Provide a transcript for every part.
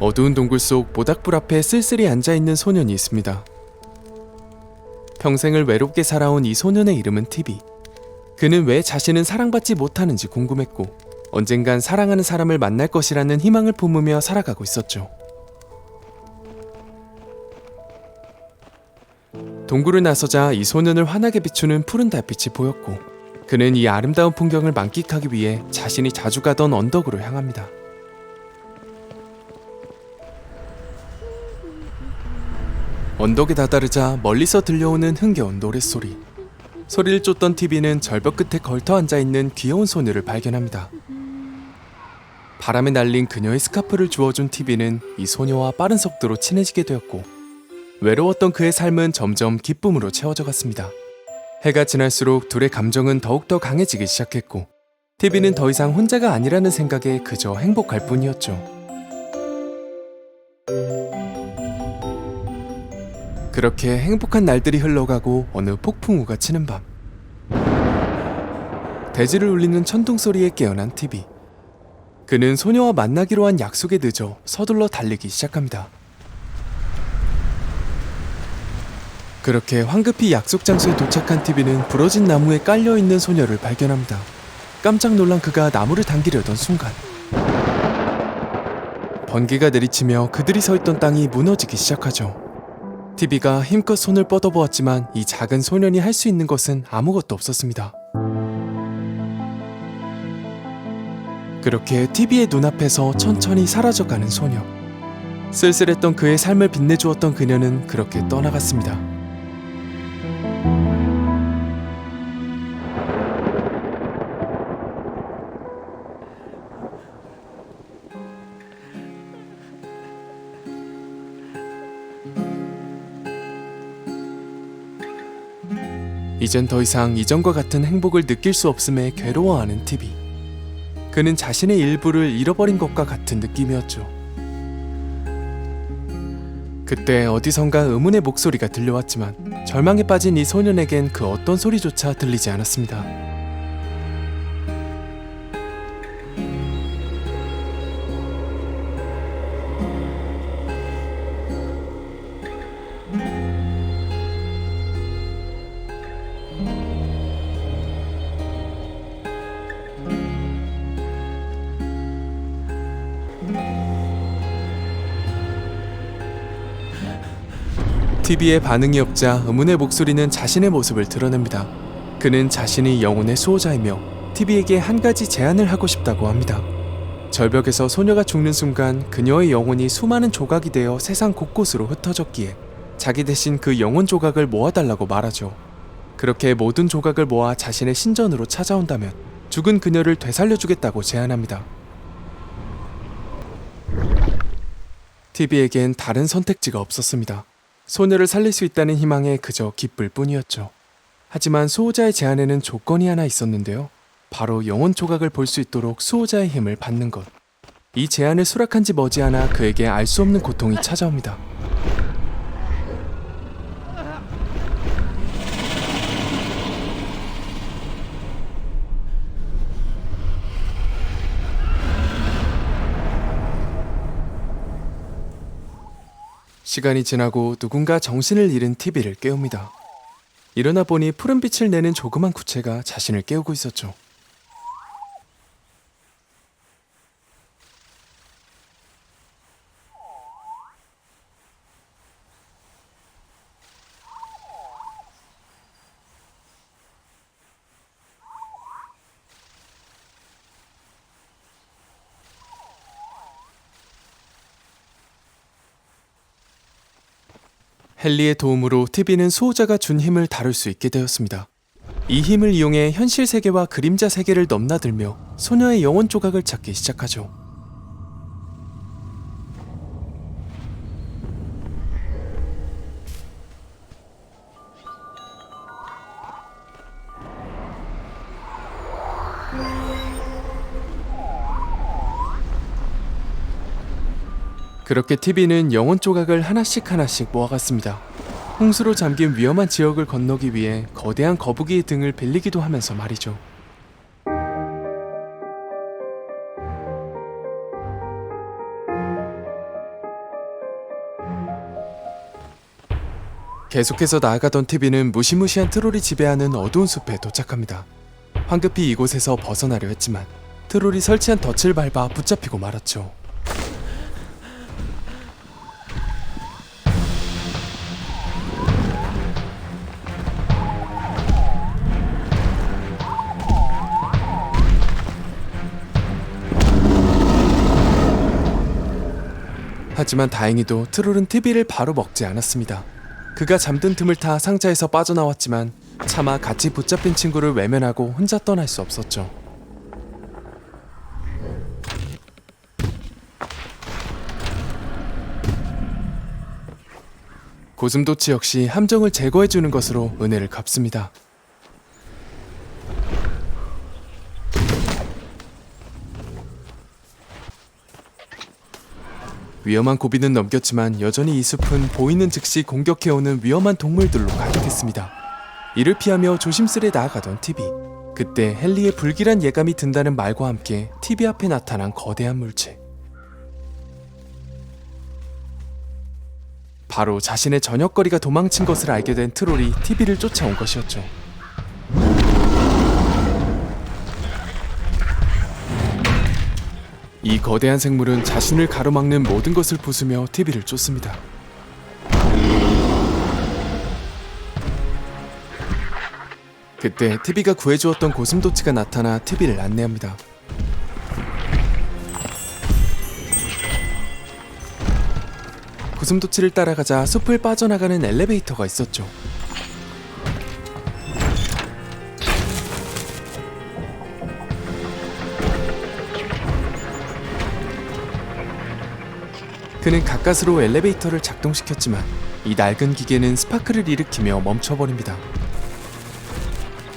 어두운 동굴 속 모닥불 앞에 쓸쓸히 앉아 있는 소년이 있습니다. 평생을 외롭게 살아온 이 소년의 이름은 티비. 그는 왜 자신은 사랑받지 못하는지 궁금했고 언젠간 사랑하는 사람을 만날 것이라는 희망을 품으며 살아가고 있었죠. 동굴을 나서자 이 소년을 환하게 비추는 푸른 달빛이 보였고 그는 이 아름다운 풍경을 만끽하기 위해 자신이 자주 가던 언덕으로 향합니다. 언덕에 다다르자 멀리서 들려오는 흥겨운 노랫소리. 소리를 쫓던 TV는 절벽 끝에 걸터 앉아 있는 귀여운 소녀를 발견합니다. 바람에 날린 그녀의 스카프를 주워준 TV는 이 소녀와 빠른 속도로 친해지게 되었고 외로웠던 그의 삶은 점점 기쁨으로 채워져 갔습니다. 해가 지날수록 둘의 감정은 더욱더 강해지기 시작했고 TV는 더 이상 혼자가 아니라는 생각에 그저 행복할 뿐이었죠. 그렇게 행복한 날들이 흘러가고 어느 폭풍우가 치는 밤. 대지를 울리는 천둥 소리에 깨어난 TV 그는 소녀와 만나기로 한 약속에 늦어 서둘러 달리기 시작합니다. 그렇게 황급히 약속 장소에 도착한 TV는 부러진 나무에 깔려 있는 소녀를 발견합니다. 깜짝 놀란 그가 나무를 당기려던 순간 번개가 내리치며 그들이 서 있던 땅이 무너지기 시작하죠 TV가 힘껏 손을 뻗어보았지만 이 작은 소년이 할 수 있는 것은 아무것도 없었습니다. 그렇게 TV의 눈앞에서 천천히 사라져가는 소녀. 쓸쓸했던 그의 삶을 빛내주었던 그녀는 그렇게 떠나갔습니다. 이젠 더 이상 이전과 같은 행복을 느낄 수 없음에 괴로워하는 TV. 그는 자신의 일부를 잃어버린 것과 같은 느낌이었죠. 그때 어디선가 의문의 목소리가 들려왔지만 절망에 빠진 이 소년에겐 그 어떤 소리조차 들리지 않았습니다. TV에 반응이 없자 의문의 목소리는 자신의 모습을 드러냅니다. 그는 자신이 영혼의 수호자이며 TV에게 한 가지 제안을 하고 싶다고 합니다. 절벽에서 소녀가 죽는 순간 그녀의 영혼이 수많은 조각이 되어 세상 곳곳으로 흩어졌기에 자기 대신 그 영혼 조각을 모아달라고 말하죠. 그렇게 모든 조각을 모아 자신의 신전으로 찾아온다면 죽은 그녀를 되살려주겠다고 제안합니다. TV에겐 다른 선택지가 없었습니다. 소녀를 살릴 수 있다는 희망에 그저 기쁠 뿐이었죠. 하지만 수호자의 제안에는 조건이 하나 있었는데요. 바로 영혼 조각을 볼 수 있도록 수호자의 힘을 받는 것. 이 제안을 수락한 지 머지않아 그에게 알 수 없는 고통이 찾아옵니다. 시간이 지나고 누군가 정신을 잃은 TV를 깨웁니다. 일어나 보니 푸른 빛을 내는 조그만 구체가 자신을 깨우고 있었죠. 헨리의 도움으로 TV는 수호자가 준 힘을 다룰 수 있게 되었습니다. 이 힘을 이용해 현실 세계와 그림자 세계를 넘나들며 소녀의 영혼 조각을 찾기 시작하죠. 그렇게 TV는 영혼 조각을 하나씩 하나씩 모아갔습니다. 홍수로 잠긴 위험한 지역을 건너기 위해 거대한 거북이 등을 빌리기도 하면서 말이죠. 계속해서 나아가던 TV는 무시무시한 트롤이 지배하는 어두운 숲에 도착합니다. 황급히 이곳에서 벗어나려 했지만 트롤이 설치한 덫을 밟아 붙잡히고 말았죠. 하지만 다행히도 트롤은 TV를 바로 먹지 않았습니다. 그가 잠든 틈을 타 상자에서 빠져나왔지만 차마 같이 붙잡힌 친구를 외면하고 혼자 떠날 수 없었죠. 고슴도치 역시 함정을 제거해주는 것으로 은혜를 갚습니다. 위험한 고비는 넘겼지만 여전히 이 숲은 보이는 즉시 공격해오는 위험한 동물들로 가득했습니다. 이를 피하며 조심스레 나아가던 TV. 그때 헨리의 불길한 예감이 든다는 말과 함께 TV 앞에 나타난 거대한 물체. 바로 자신의 저녁거리가 도망친 것을 알게 된 트롤이 TV를 쫓아온 것이었죠. 이 거대한 생물은 자신을 가로막는 모든 것을 부수며 TV를 쫓습니다. 그때 TV가 구해주었던 고슴도치가 나타나 TV를 안내합니다. 고슴도치를 따라가자 숲을 빠져나가는 엘리베이터가 있었죠. 그는 가까스로 엘리베이터를 작동시켰지만 이 낡은 기계는 스파크를 일으키며 멈춰버립니다.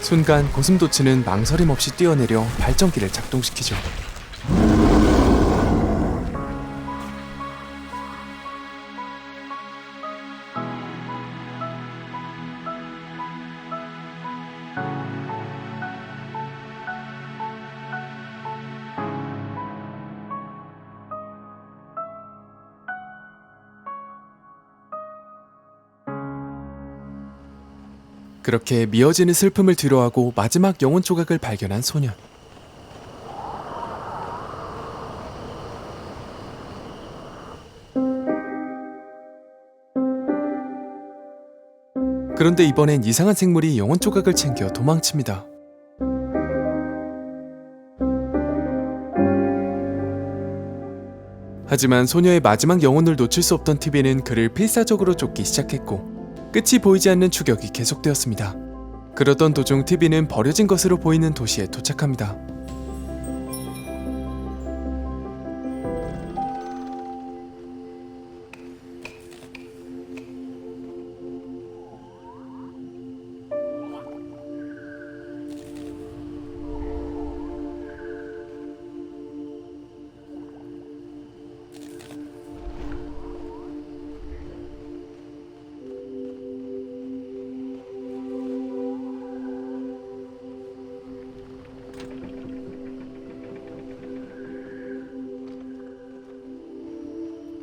순간 고슴도치는 망설임 없이 뛰어내려 발전기를 작동시키죠. 그렇게 미어지는 슬픔을 뒤로하고 마지막 영혼 조각을 발견한 소년. 그런데 이번엔 이상한 생물이 영혼 조각을 챙겨 도망칩니다. 하지만 소녀의 마지막 영혼을 놓칠 수 없던 TV는 그를 필사적으로 쫓기 시작했고 끝이 보이지 않는 추격이 계속되었습니다. 그러던 도중 TV는 버려진 것으로 보이는 도시에 도착합니다.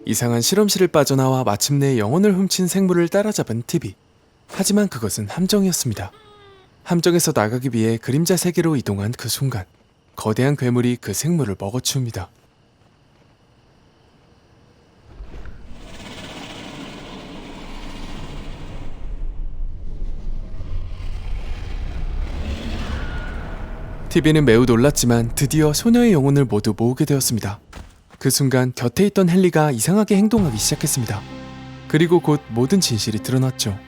이상한 실험실을 빠져나와 마침내 영혼을 훔친 생물을 따라잡은 TV. 하지만 그것은 함정이었습니다. 함정에서 나가기 위해 그림자 세계로 이동한 그 순간, 거대한 괴물이 그 생물을 먹어치웁니다. TV는 매우 놀랐지만 드디어 소녀의 영혼을 모두 모으게 되었습니다. 그 순간 곁에 있던 헨리가 이상하게 행동하기 시작했습니다. 그리고 곧 모든 진실이 드러났죠.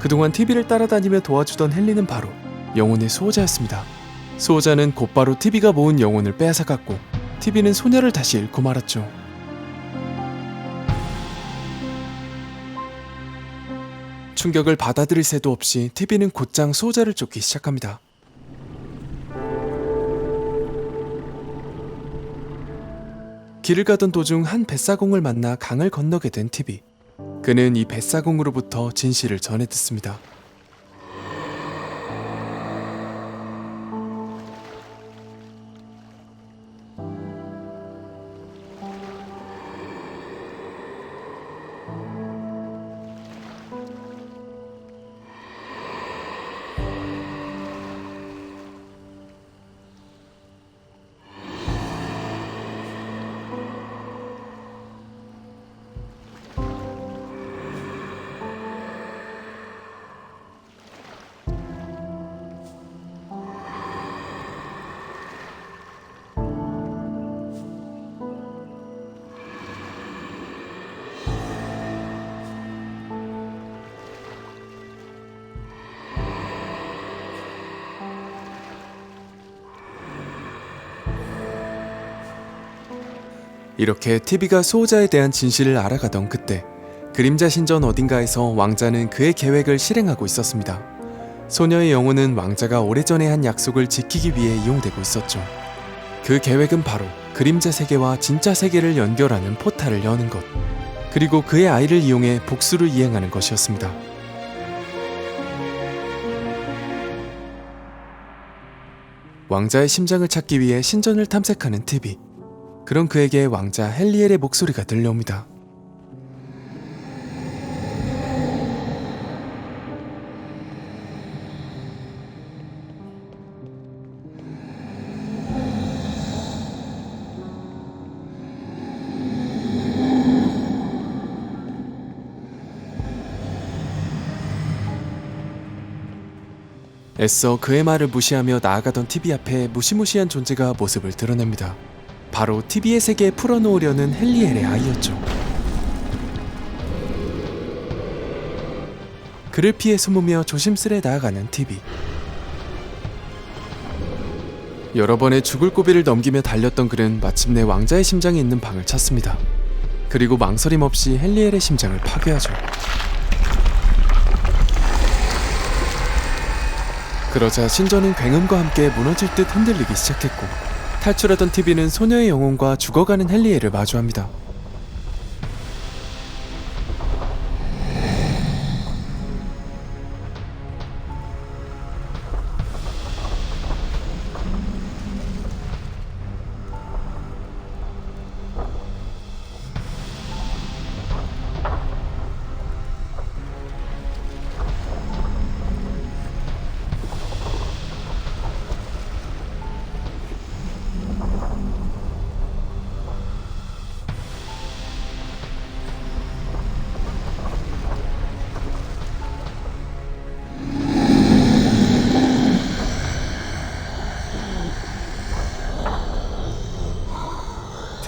그동안 TV를 따라다니며 도와주던 헨리는 바로 영혼의 수호자였습니다. 수호자는 곧바로 TV가 모은 영혼을 빼앗아갔고 TV는 소녀를 다시 잃고 말았죠. 충격을 받아들일 새도 없이 TV는 곧장 수호자를 쫓기 시작합니다. 길을 가던 도중 한 뱃사공을 만나 강을 건너게 된 TV. 그는 이 뱃사공으로부터 진실을 전해 듣습니다. 이렇게 TV가 수호자에 대한 진실을 알아가던 그때 그림자 신전 어딘가에서 왕자는 그의 계획을 실행하고 있었습니다. 소녀의 영혼은 왕자가 오래전에 한 약속을 지키기 위해 이용되고 있었죠. 그 계획은 바로 그림자 세계와 진짜 세계를 연결하는 포탈을 여는 것. 그리고 그의 아이를 이용해 복수를 이행하는 것이었습니다. 왕자의 심장을 찾기 위해 신전을 탐색하는 TV. 그런 그에게 왕자 헬리엘의 목소리가 들려옵니다. 애써 그의 말을 무시하며 나아가던 TV 앞에 무시무시한 존재가 모습을 드러냅니다. 바로 TV의 세계에 풀어놓으려는 헬리엘의 아이였죠. 그를 피해 숨으며 조심스레 나아가는 TV. 여러 번의 죽을 고비를 넘기며 달렸던 그는 마침내 왕자의 심장이 있는 방을 찾습니다. 그리고 망설임 없이 헬리엘의 심장을 파괴하죠. 그러자 신전은 굉음과 함께 무너질 듯 흔들리기 시작했고 탈출하던 TV는 소녀의 영혼과 죽어가는 헬리엘을 마주합니다.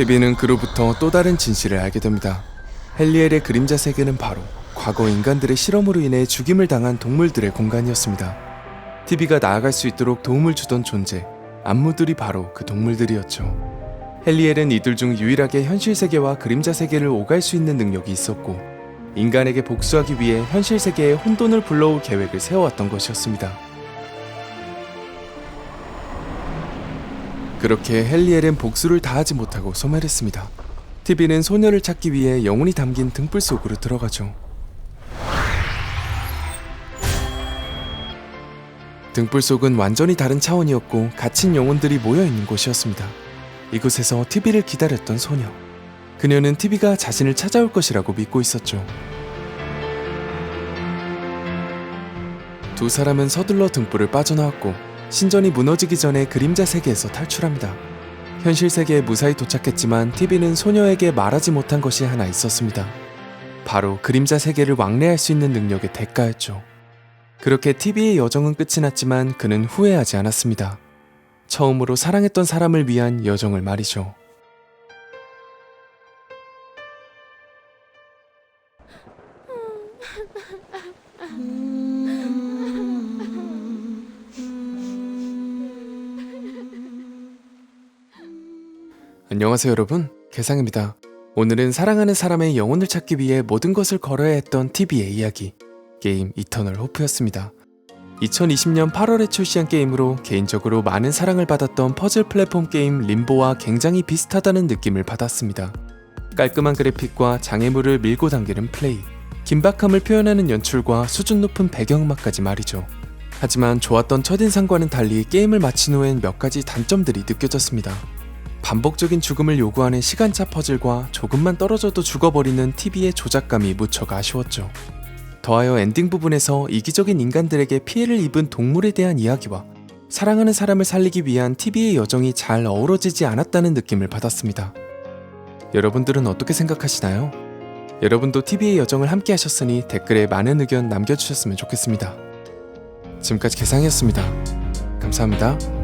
TV는 그로부터 또 다른 진실을 알게 됩니다. 헬리엘의 그림자 세계는 바로 과거 인간들의 실험으로 인해 죽임을 당한 동물들의 공간이었습니다. TV가 나아갈 수 있도록 도움을 주던 존재, 안무들이 바로 그 동물들이었죠. 헬리엘은 이들 중 유일하게 현실 세계와 그림자 세계를 오갈 수 있는 능력이 있었고, 인간에게 복수하기 위해 현실 세계에 혼돈을 불러올 계획을 세워왔던 것이었습니다. 그렇게 헬리엘은 복수를 다하지 못하고 소멸했습니다. TV는 소녀를 찾기 위해 영혼이 담긴 등불 속으로 들어가죠. 등불 속은 완전히 다른 차원이었고 갇힌 영혼들이 모여 있는 곳이었습니다. 이곳에서 TV를 기다렸던 소녀. 그녀는 TV가 자신을 찾아올 것이라고 믿고 있었죠. 두 사람은 서둘러 등불을 빠져나왔고 신전이 무너지기 전에 그림자 세계에서 탈출합니다. 현실 세계에 무사히 도착했지만 TV는 소녀에게 말하지 못한 것이 하나 있었습니다. 바로 그림자 세계를 왕래할 수 있는 능력의 대가였죠. 그렇게 TV의 여정은 끝이 났지만 그는 후회하지 않았습니다. 처음으로 사랑했던 사람을 위한 여정을 말이죠. 안녕하세요 여러분. 개상입니다. 오늘은 사랑하는 사람의 영혼을 찾기 위해 모든 것을 걸어야 했던 TV의 이야기 게임 이터널 호프였습니다. 2020년 8월에 출시한 게임으로 개인적으로 많은 사랑을 받았던 퍼즐 플랫폼 게임 림보와 굉장히 비슷하다는 느낌을 받았습니다. 깔끔한 그래픽과 장애물을 밀고 당기는 플레이 긴박함을 표현하는 연출과 수준 높은 배경음악까지 말이죠. 하지만 좋았던 첫인상과는 달리 게임을 마친 후엔 몇 가지 단점들이 느껴졌습니다 반복적인 죽음을 요구하는 시간차 퍼즐과 조금만 떨어져도 죽어버리는 TV의 조작감이 무척 아쉬웠죠. 더하여 엔딩 부분에서 이기적인 인간들에게 피해를 입은 동물에 대한 이야기와 사랑하는 사람을 살리기 위한 TV의 여정이 잘 어우러지지 않았다는 느낌을 받았습니다. 여러분들은 어떻게 생각하시나요? 여러분도 TV의 여정을 함께 하셨으니 댓글에 많은 의견 남겨주셨으면 좋겠습니다. 지금까지 개상이었습니다. 감사합니다.